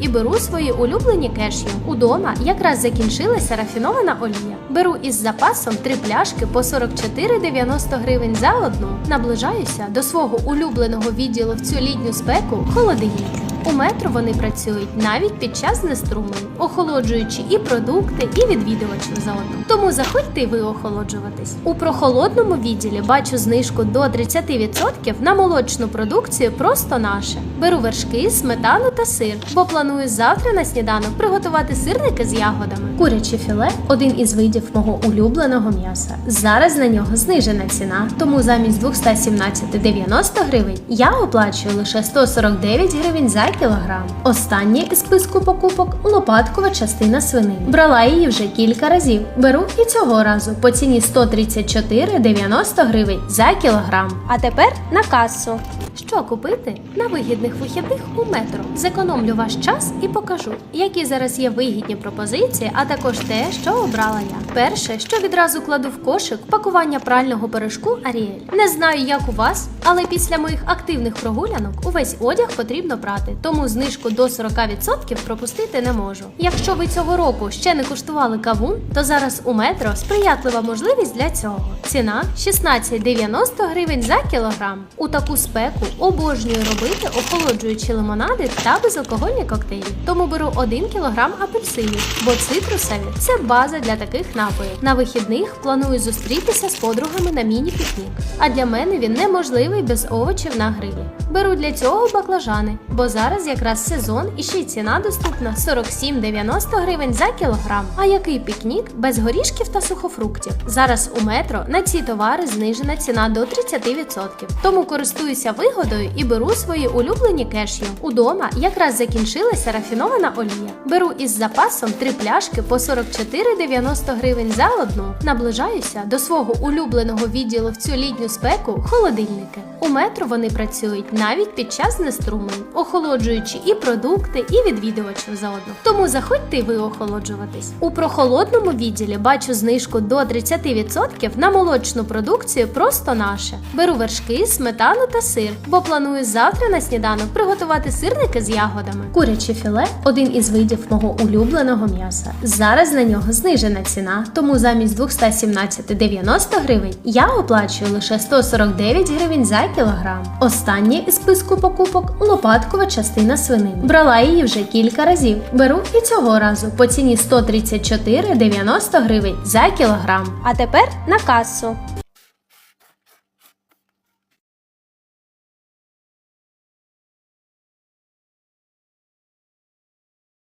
і беру свої улюблені кешю. Удома якраз закінчилася рафінована олія. Беру із запасом три пляшки по 44,90 гривень за одну. Наближаюся до свого улюбленого відділу в цю літню спеку холодильники. У метро вони працюють навіть під час знеструмлень, охолоджуючи і продукти, і відвідувачів заодно. Тому заходьте і ви охолоджуватись. У прохолодному відділі бачу знижку до 30% на молочну продукцію просто наше. Беру вершки, сметану та сир, бо планую завтра на сніданок приготувати сирники з ягодами. Куряче філе один із видів мого улюбленого м'яса. Зараз на нього знижена ціна, тому замість 217,90 гривень я оплачую лише 149 гривень за кілограм. Останнє із списку покупок лопаткова частина свинини. Брала її вже кілька разів. Беру і цього разу по ціні 134,90 гривень за кілограм. А тепер на касу. Що купити на вигідних вихідних у метро? Зекономлю ваш час і покажу, які зараз є вигідні пропозиції, а також те, що обрала я. Перше, що відразу кладу в кошик, пакування прального порошку Аріель. Не знаю, як у вас, але після моїх активних прогулянок увесь одяг потрібно прати, тому знижку до 40% пропустити не можу. Якщо ви цього року ще не куштували кавун, то зараз у метро сприятлива можливість для цього. Ціна 16,90 гривень за кілограм. У таку спеку обожнюю робити охолоджуючі лимонади та безалкогольні коктейлі. Тому беру 1 кілограм апельсинів, бо цитрусові це база для таких напоїв. На вихідних планую зустрітися з подругами на міні-пікнік. А для мене він неможливий без овочів на грилі. Беру для цього баклажани, бо зараз якраз сезон і ще й ціна доступна 47,90 гривень за кілограм. А який пікнік без горішків та сухофруктів? Зараз у метро на ці товари знижена ціна до 30%. Тому користуюся вигодою і беру свої улюблені кешю. Удома якраз закінчилася рафінована олія. Беру із запасом три пляшки по 44,90 гривень за одну. Наближаюся до свого улюбленого відділу в цю літню спеку холодильники. У метро вони працюють навіть під час знеструмлень, охолоджуючи і продукти, і відвідувачів заодно. Тому заходьте ви охолоджуватись. У прохолодному відділі бачу знижку до 30% на молочну продукцію просто наше. Беру вершки, сметану та сир, бо планую завтра на сніданок приготувати сирники з ягодами. Куряче філе один із видів мого улюбленого м'яса. Зараз на нього знижена ціна, тому замість 217,90 гривень я оплачую лише 149 гривень за кілограм. Останнє із списку покупок лопаткова частина свинини. Брала її вже кілька разів. Беру і цього разу по ціні 134,90 гривень за кілограм. А тепер на касу.